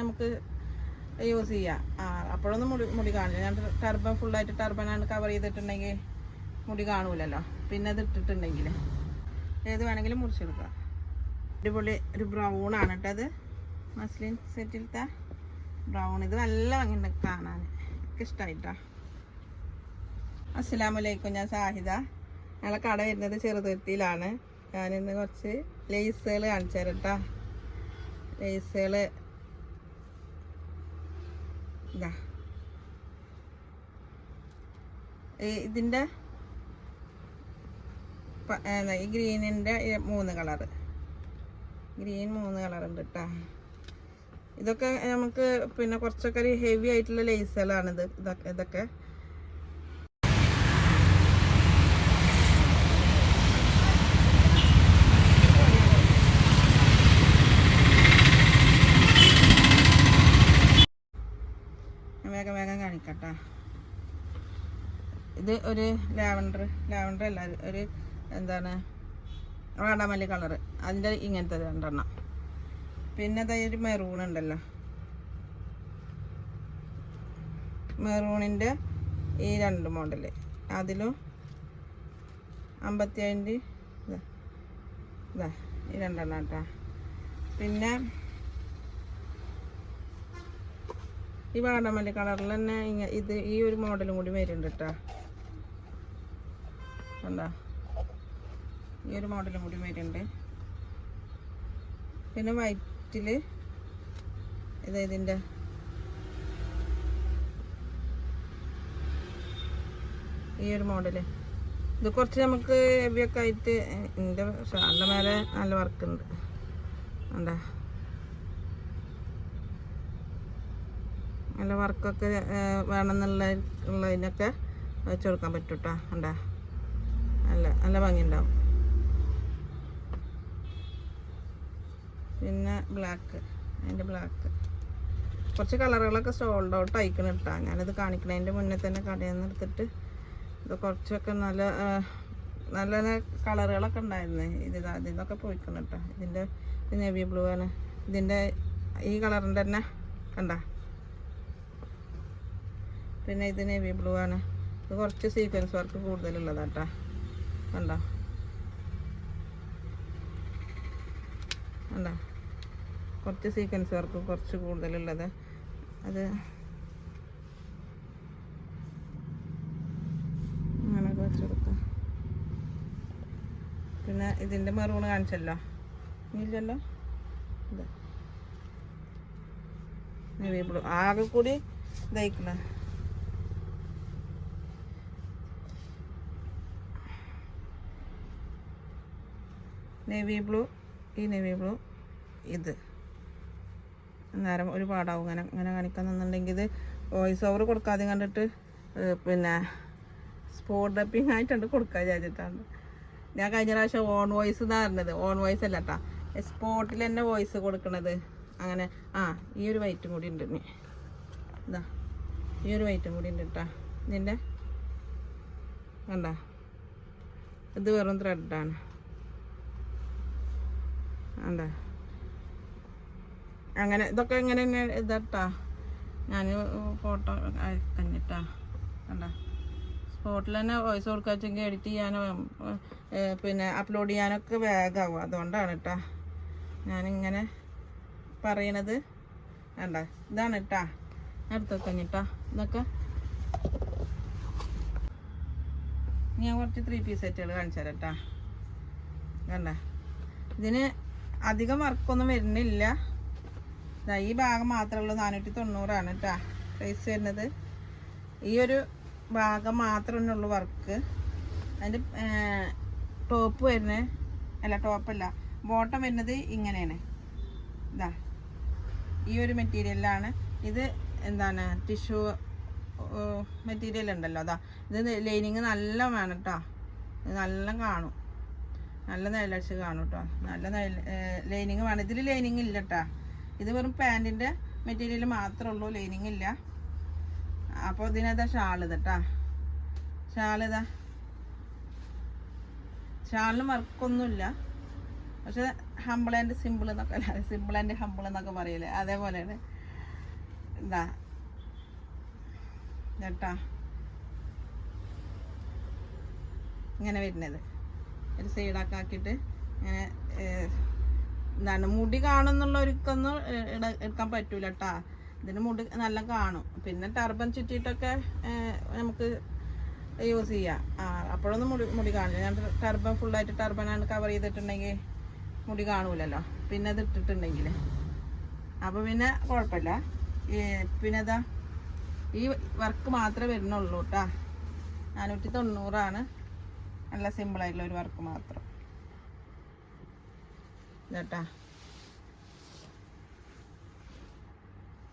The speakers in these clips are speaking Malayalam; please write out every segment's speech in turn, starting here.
നമുക്ക് യൂസ് ചെയ്യാം. ആ അപ്പോഴൊന്നും മുടി മുടി കാണില്ല. ഞാൻ ടർബൻ ഫുള്ളായിട്ട് ടർബനാണ് കവർ ചെയ്തിട്ടുണ്ടെങ്കിൽ മുടി കാണൂലല്ലോ. പിന്നെ അത് ഇട്ടിട്ടുണ്ടെങ്കിൽ ഏത് വേണമെങ്കിലും മുറിച്ചെടുക്കാം അടിപൊളി ഒരു ബ്രൗൺ ആണ് കേട്ടോ അത്. മസ്ലിൻ സെറ്റിലത്തെ ബ്രൗൺ ഇത് നല്ല ഭംഗിയുണ്ട് കാണാൻ. ഇഷ്ടമായിട്ടാ അസ്സലാമലൈക്കും ഞാൻ സാഹിദ. ഞങ്ങളെ കട വരുന്നത് ചെറുതുരുത്തിയിലാണ്. ഞാനിന്ന് കുറച്ച് ലേസുകൾ കാണിച്ചു തരാം കേട്ടോ ലേസുകൾ ഇതാ ഈ- ഇതിന്റെ ഈ ഗ്രീനിന്റെ മൂന്ന് കളറ്. ഗ്രീൻ മൂന്ന് കളർ ഉണ്ട് കേട്ടോ ഇതൊക്കെ നമുക്ക് പിന്നെ കുറച്ചൊക്കെ ഒരു ഹെവി ആയിട്ടുള്ള ലേസുകളാണിത് ഇത് ഇതൊക്കെ ഇതൊക്കെ. വേഗം വേഗം കാണിക്കട്ടെ. ഇത് ഒരു ലാവൻഡർ ലാവൻഡർ അല്ല ഒരു എന്താണ് വാടാമല്ലി കളറ്. അതിന്റെ ഇങ്ങനത്തെ രണ്ടെണ്ണം. പിന്നെ അതായത് ഒരു മെറൂൺ ഉണ്ടല്ലോ. മെറൂണിന്റെ ഈ രണ്ട് മോഡൽ അതിലും അമ്പത്തി അഞ്ച് ഇതാ ഈ രണ്ടെണ്ണം കേട്ടോ. പിന്നെ ഈ വാടാമല്ലി കളറിൽ തന്നെ ഇത് ഈ ഒരു മോഡലും കൂടി വരുന്നുണ്ട് കേട്ടോ കണ്ടോ? ഈ ഒരു മോഡലും കൂടി വരുന്നുണ്ട്. പിന്നെ വൈറ്റിൽ ഇതാ ഇതിന്റെ ഈ ഒരു മോഡൽ. ഇത് കുറച്ച് നമുക്ക് ഹെവിയൊക്കെ ആയിട്ട് എന്റെ ഷാളിന്റെ മേലെ നല്ല വർക്ക് ഉണ്ട്. എന്താ നല്ല വർക്കൊക്കെ വേണമെന്നുള്ള ഉള്ളതിനൊക്കെ വെച്ച് കൊടുക്കാൻ പറ്റും കേട്ടോ ഉണ്ടാ നല്ല നല്ല ഭംഗിയുണ്ടാവും. പിന്നെ ബ്ലാക്ക് അതിന്റെ ബ്ലാക്ക് കുറച്ച് കളറുകളൊക്കെ സോൾഡ് ഔട്ട് അയക്കണം കേട്ടോ ഞാനിത് കാണിക്കണതിന്റെ മുന്നേ തന്നെ കടയിൽ നിന്ന് എടുത്തിട്ട് ഇത് കുറച്ചൊക്കെ നല്ല നല്ല നല്ല കളറുകളൊക്കെ ഉണ്ടായിരുന്നു. ഇത് അതിൽ ഇതിന്നൊക്കെ പോയിക്കണം കേട്ടോ ഇതിന്റെ നേവി ബ്ലൂ ആണ്. ഇതിന്റെ ഈ കളറിന്റെ തന്നെ കണ്ട? പിന്നെ ഇത് നേവി ബ്ലൂ ആണ്. ഇത് കുറച്ച് സീക്വൻസ് വർക്ക് കൂടുതലുള്ളതാട്ടാ. കണ്ടോ? കണ്ടോ? കുറച്ച് സീക്വൻസ് വർക്ക് കുറച്ച് കൂടുതലുള്ളത്. അത് അങ്ങനെയൊക്കെ വെച്ച് പിന്നെ ഇതിന്റെ മെറൂണ് കാണിച്ചല്ലോ? ഇല്ലല്ലോ നേവി ബ്ലൂ ആകെ കൂടി ഇതായിക്കണേ. നേവി ബ്ലൂ ഈ നേവി ബ്ലൂ ഇത്. നേരം ഒരു പാടാവും. അങ്ങനെ ഇങ്ങനെ കാണിക്കുന്നുണ്ടെങ്കിൽ ഇത് വോയിസ് ഓവർ കൊടുക്കാതെ കണ്ടിട്ട് പിന്നെ സ്പോട്ട് ഡപ്പിങ് ആയിട്ടുണ്ട് കൊടുക്കാൻ വിചാരിച്ചിട്ടാണ്. ഞാൻ കഴിഞ്ഞ പ്രാവശ്യം ഓൺ വോയിസ് എന്നാ പറഞ്ഞത്. ഓൺ വോയിസ് അല്ല കേട്ടാ സ്പോട്ടിൽ തന്നെ വോയിസ് കൊടുക്കണത്. അങ്ങനെ ആ ഈ ഒരു വൈറ്റും കൂടി ഉണ്ട് ഇനി. ഇതാ. ഈ ഒരു വൈറ്റും കൂടി ഉണ്ട് കേട്ടാ ഇതിന്റെ കണ്ട? ഇത് വെറും ത്രെഡാണ് അതെ. അങ്ങനെ ഇതൊക്കെ ഇങ്ങനെ തന്നെ ഇതാട്ടാ. ഞാൻ ഫോട്ടോ അയക്കഞ്ഞിട്ടാ. അല്ലേ സ്പോട്ടിൽ തന്നെ വോയിസ് കൊടുക്കുക വെച്ചെങ്കിൽ എഡിറ്റ് ചെയ്യാനോ പിന്നെ അപ്ലോഡ് ചെയ്യാനൊക്കെ വേഗമാവും അതുകൊണ്ടാണ് കേട്ടാ ഞാനിങ്ങനെ പറയണത്. വേണ്ട ഇതാണ് കേട്ടാ അടുത്ത് കഴിഞ്ഞിട്ടാ ഇതൊക്കെ ഞാൻ കുറച്ച് ത്രീ പീസ് സെറ്റുകൾ കാണിച്ചു തരാം ഇതിന് അധികം വർക്കൊന്നും വരുന്നില്ല. ഈ ഭാഗം മാത്രമേ ഉള്ളൂ. നാനൂറ്റി തൊണ്ണൂറാണ് കേട്ടോ പ്രൈസ് വരുന്നത്. ഈ ഒരു ഭാഗം മാത്രമേ ഉള്ളൂ വർക്ക്. അതിന്റെ ടോപ്പ് വരുന്നത് അല്ല ടോപ്പല്ല ബോട്ടം വരുന്നത് ഇങ്ങനെയാണ്. ഇതാ ഈ ഒരു മെറ്റീരിയലാണ് ഇത് എന്താണ് ടിഷ്യൂ മെറ്റീരിയൽ ഉണ്ടല്ലോ. അതാ ഇത് ലൈനിങ് നല്ല വേണം കേട്ടോ നല്ല കാണും. നല്ല നെയിലടിച്ച് കാണും കേട്ടോ നല്ല ലൈനിങ് വേണം. ഇതിൽ ലൈനിങ് ഇല്ല കേട്ടോ ഇത് വെറും പാന്റിന്റെ മെറ്റീരിയൽ മാത്രമേ ഉള്ളൂ ലൈനിങ് ഇല്ല. അപ്പോൾ ഇതിനേതാ ഷാൾ ഇതട്ടാ ഷാൾ ഇതാ. ഷാളിന് വർക്കൊന്നുമില്ല പക്ഷെ ഹമ്പിൾ ആൻഡ് സിമ്പിൾ എന്നൊക്കെ അല്ല സിമ്പിൾ ആൻഡ് ഹമ്പിൾ എന്നൊക്കെ പറയില്ലേ അതേപോലെയാണ്. എന്താ കേട്ടാ ഇങ്ങനെ വരുന്നത്. ഒരു സൈഡൊക്കെ ആക്കിയിട്ട് ഇങ്ങനെ എന്താണ് മുടി കാണുന്നുള്ള ഒരുക്കൊന്നും എടുക്കാൻ പറ്റൂല കേട്ടാ ഇതിന് മുടി നല്ല കാണും. പിന്നെ ടർബൻ ചുറ്റിയിട്ടൊക്കെ നമുക്ക് യൂസ് ചെയ്യാം. ആ അപ്പോഴൊന്നും മുടി മുടി കാണില്ല. ഞാൻ ടർബൻ ഫുള്ളായിട്ട് ടർബനാണ് കവർ ചെയ്തിട്ടുണ്ടെങ്കിൽ മുടി കാണൂലല്ലോ. പിന്നെ അത് ഇട്ടിട്ടുണ്ടെങ്കിൽ. അപ്പോൾ പിന്നെ കുഴപ്പമില്ല. പിന്നെ ഇതാ ഈ വർക്ക് മാത്രമേ വരുന്നുള്ളൂ കേട്ടാ നാനൂറ്റി തൊണ്ണൂറാണ് നല്ല സിമ്പിളായിട്ടുള്ള ഒരു വർക്ക് മാത്രം. കേട്ടാ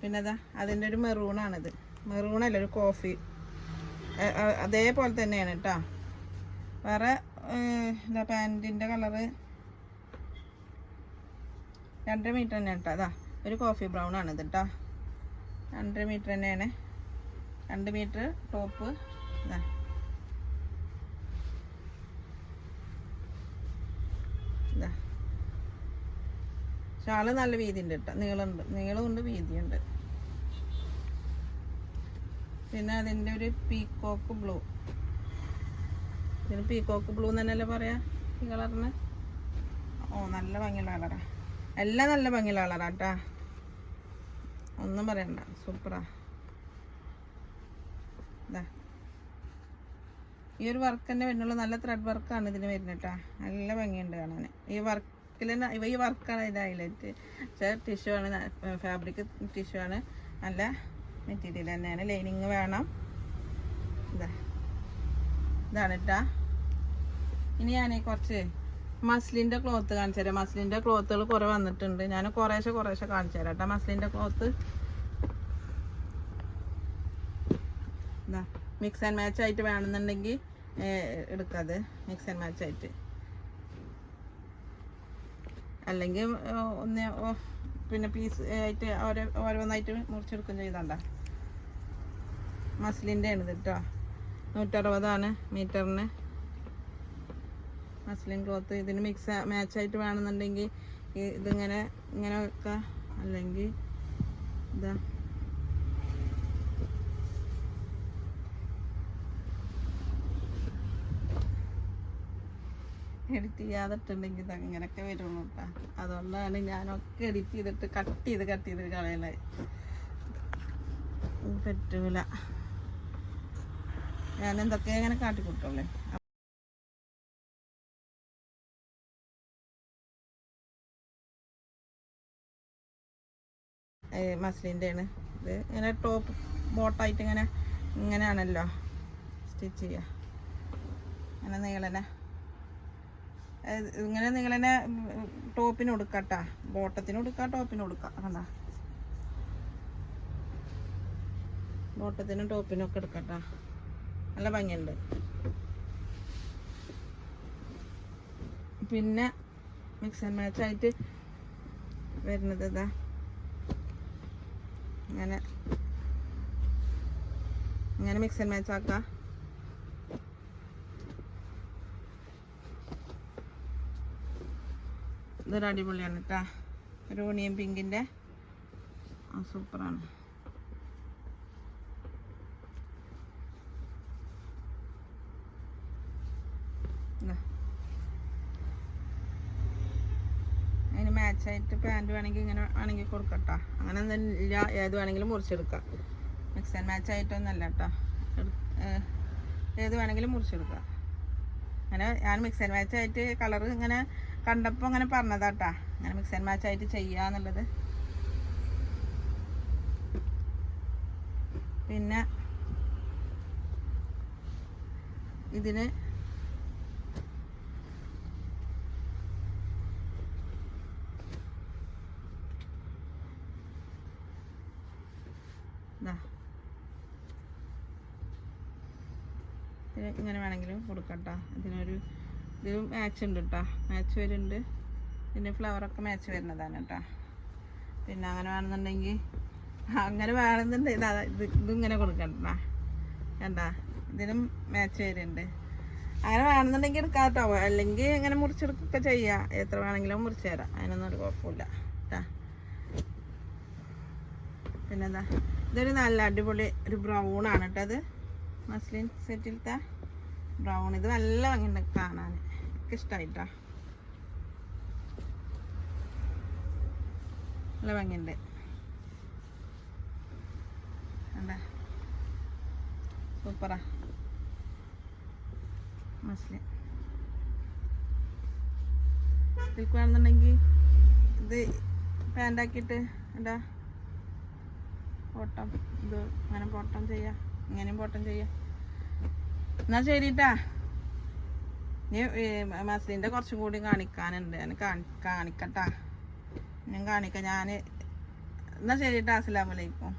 പിന്നെ അതാ അതിന്റെ ഒരു മെറൂണാണിത് മെറൂണല്ല ഒരു കോഫി അതേപോലെ തന്നെയാണ് കേട്ടോ വേറെ എന്താ പാന്റിന്റെ കളറ് രണ്ടര മീറ്റർ തന്നെ കേട്ടോ അതാ ഒരു കോഫി ബ്രൗൺ ആണ് കേട്ടോ രണ്ടര മീറ്റർ തന്നെയാണ്. രണ്ട് മീറ്റർ ടോപ്പ് ഇതാ. ഷാൾ നല്ല വീതി ഉണ്ട് കേട്ടോ നീളമുണ്ട് നീളമുണ്ട് വീതിയുണ്ട് പിന്നെ അതിന്റെ ഒരു പീക്കോക്ക് ബ്ലൂ ഇതിന് പീക്കോക്ക് ബ്ലൂ തന്നെയല്ലേ പറയാ? ഈ കളറിന്? ഓ നല്ല ഭംഗിയുള്ള കളറാ. എല്ലാം നല്ല ഭംഗിയുള്ള കളറാ കേട്ടാ ഒന്നും പറയണ്ട. സൂപ്പറാ. ഈ ഒരു വർക്ക് തന്നെ വരുന്നുള്ളൂ നല്ല ത്രെഡ് വർക്കാണ് ഇതിന് വരുന്നത് കേട്ടോ നല്ല ഭംഗിയുണ്ട് കാണാൻ ഈ വർക്കിൽ ഇവ ഈ വർക്കാണ് ഇതിന്റെ ഹൈലൈറ്റ് പക്ഷേ ടിഷ്യൂ ആണ് ഫാബ്രിക് ടിഷ്യൂ ആണ്. നല്ല മെറ്റീരിയൽ തന്നെയാണ്. ലൈനിങ് വേണം. ഇതാ. ഇതാണ് കേട്ടാ ഇനി ഞാൻ കുറച്ച് മസ്ലിന്റെ ക്ലോത്ത് കാണിച്ചു തരാം. മസ്ലിന്റെ ക്ലോത്തുകൾ കുറേ വന്നിട്ടുണ്ട്. ഞാൻ കുറേശ്ശെ കുറേശ്ശെ കാണിച്ചു തരാം കേട്ടോ മസ്ലിന്റെ ക്ലോത്ത് ഇതാ. മിക്സ് ആൻഡ് മാച്ച് ആയിട്ട് വേണമെന്നുണ്ടെങ്കിൽ എടുക്കാതെ മിക്സ് ആൻഡ് മാച്ച് ആയിട്ട്. അല്ലെങ്കിൽ ഒന്ന് പിന്നെ പീസ് ആയിട്ട് ഓരോ ഓരോന്നായിട്ട് മുറിച്ചെടുക്കും ചെയ്തണ്ട. മസ്ലിന്റെ ആണ് കേട്ടോ നൂറ്ററുപതാണ് മീറ്ററിന്. മസ്ലിൻ ക്ലോത്ത് ഇതിന് മിക്സ് മാച്ചായിട്ട് വേണമെന്നുണ്ടെങ്കിൽ ഇതിങ്ങനെ ഇങ്ങനെ വെക്കുക അല്ലെങ്കിൽ ഇതാ. എഡിറ്റ് ചെയ്യാതിട്ടുണ്ടെങ്കിൽ അങ്ങനെയൊക്കെ വരുള്ളൂ കേട്ടോ അതുകൊണ്ടാണ് ഞാനൊക്കെ എഡിറ്റ് ചെയ്തിട്ട് കട്ട് ചെയ്ത് കട്ട് ചെയ്ത് കളയണേ പറ്റൂല. ഞാൻ എന്തൊക്കെ അങ്ങനെ കാട്ടിക്കൂട്ടുള്ളേ? മസ്ലിന്റെ ആണ് ഇത് ഇങ്ങനെ ടോപ്പ് ബോട്ടായിട്ട് ഇങ്ങനെ ഇങ്ങനെയാണല്ലോ സ്റ്റിച്ച് ചെയ്യുക അങ്ങനെ നീളനെ. ഏത് നിങ്ങൾ തന്നെ ടോപ്പിന് കൊടുക്കട്ടാ. ബോട്ടത്തിന് കൊടുക്കാം ടോപ്പിന് കൊടുക്കാം. കണ്ടാ? ബോട്ടത്തിനും ടോപ്പിനും ഒക്കെ എടുക്കട്ടാ. നല്ല ഭംഗിയുണ്ട്. പിന്നെ മിക്സ് ആൻഡ് മാച്ച് ആയിട്ട് വരുന്നത് ഇതാ. ഇങ്ങനെ. ഇങ്ങനെ മിക്സ് ആൻഡ് മാച്ച് ആക്കാം. ഇതൊരു അടിപൊളിയാണ് കേട്ടോ ഒരു ഓണിയൻ പിങ്കിന്റെ സൂപ്പറാണ്. അതിന് മാച്ചായിട്ട് പാന്റ് വേണമെങ്കിൽ ഇങ്ങനെ വേണമെങ്കിൽ കൊടുക്കട്ടോ. അങ്ങനെ ഒന്നും ഇല്ല. ഏത് വേണമെങ്കിലും മുറിച്ചെടുക്കാം. മിക്സ് ആൻഡ് മാച്ച് ആയിട്ടൊന്നല്ല കേട്ടോ ഏത് വേണമെങ്കിലും മുറിച്ചെടുക്കാം. അങ്ങനെ ഞാൻ മിക്സ് ആൻഡ് മാച്ച് ആയിട്ട് കളർ ഇങ്ങനെ കണ്ടപ്പോൾ അങ്ങനെ പറഞ്ഞതാട്ടാ അങ്ങനെ മിക്സ് ആൻഡ് മാച്ച് ആയിട്ട് ചെയ്യാന്നുള്ളത് പിന്നെ ഇതിന്. ഇത് ഇങ്ങനെ വേണമെങ്കിലും കൊടുക്കട്ടോ. ഇതിനൊരു ഇത് മാച്ച് ഉണ്ട് കേട്ടോ മാച്ച് വരുന്നുണ്ട്. പിന്നെ ഫ്ലവറൊക്കെ മാച്ച് വരുന്നതാണ് കേട്ടോ പിന്നെ അങ്ങനെ വേണമെന്നുണ്ടെങ്കിൽ അങ്ങനെ വേണമെന്നുണ്ടെങ്കിൽ ഇതാ ഇത് ഇതിങ്ങനെ കൊടുക്കണ്ട. കണ്ടാ? ഇതിനും മാച്ച് വരുന്നുണ്ട്. അങ്ങനെ വേണമെന്നുണ്ടെങ്കിൽ എടുക്കാം കേട്ടോ അല്ലെങ്കിൽ ഇങ്ങനെ മുറിച്ചെടുക്കുകയൊക്കെ ചെയ്യാം. എത്ര വേണമെങ്കിലും മുറിച്ച് തരാം. അതിനൊന്നും ഒരു കുഴപ്പമില്ല കേട്ടാ പിന്നെന്താ? ഇതൊരു നല്ല അടിപൊളി ഒരു ബ്രൗൺ ആണ് കേട്ടോ അത് മസ്ലിൻ സെറ്റിലത്തെ ബ്രൗൺ ഇത് നല്ല ഭംഗിയുണ്ട് കാണാൻ. എനിക്ക് ഇഷ്ടമായിട്ടാ നല്ല ഭംഗിയുണ്ട്. സൂപ്പറാ. മസ്ലിൻ. വേണമെന്നുണ്ടെങ്കിൽ ഇത് പാന്റാക്കിയിട്ട് എന്താ പോട്ടം ഇത് അങ്ങനെ പോട്ടം ചെയ്യാം ഇങ്ങനെയും പോട്ടം ചെയ്യാം എന്നാ ശരിട്ടാ. മസ്ലിന്റെ കുറച്ചും കൂടി കാണിക്കാനുണ്ട്. ഞാൻ കാണി കാണിക്കട്ടാ. ഞാൻ കാണിക്ക. ഞാൻ എന്നാ ശരിട്ടാ. അസ്സലാമലൈക്കും